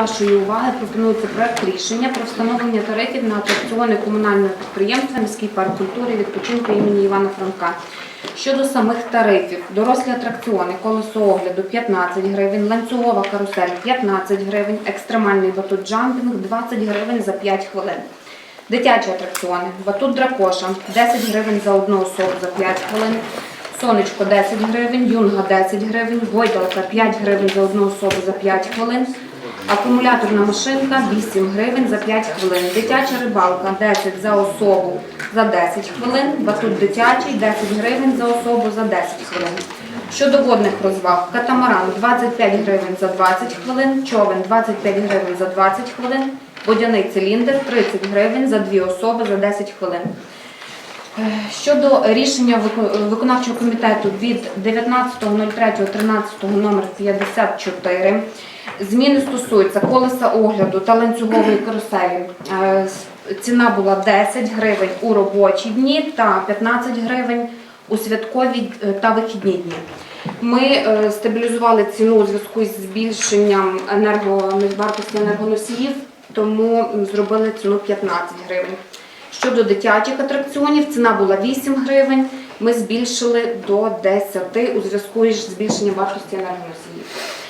вашої уваги пропонується проект рішення про встановлення тарифів на атракціони комунального підприємства Міський парк культури відпочинку імені Івана Франка. Щодо самих тарифів, дорослі атракціони, колесо огляду 15 гривень, ланцюгова карусель 15 гривень, екстремальний батут джампінг 20 гривень за 5 хвилин. Дитячі атракціони, батут дракоша 10 гривень за одну особу за 5 хвилин. Сонечко 10 гривень, юнга 10 гривень, гойдалка 5 гривень за одну особу за 5 хвилин. Акумуляторна машинка 8 гривень за 5 хвилин. Дитяча рибалка 10 за особу за 10 хвилин. Батут дитячий 10 гривень за особу за 10 хвилин. Щодо водних розваг, катамаран 25 гривень за 20 хвилин, човен 25 гривень за 20 хвилин, водяний циліндр 30 гривень за дві особи за 10 хвилин. Е, Щодо рішення виконавчого комітету від 19.03.13 номер 54, зміни стосуються колеса огляду та ланцюгової каруселі. Е, Ціна була 10 гривень у робочі дні та 15 гривень у святкові е, та вихідні дні. Ми стабілізували ціну у зв'язку з збільшенням енерго, енергоносіїв, тому зробили ціну 15 гривень. Щодо дитячих атракціонів, ціна була 8 гривень. Ми збільшили до 10 у зв'язку із збільшенням вартості енергоносіїв.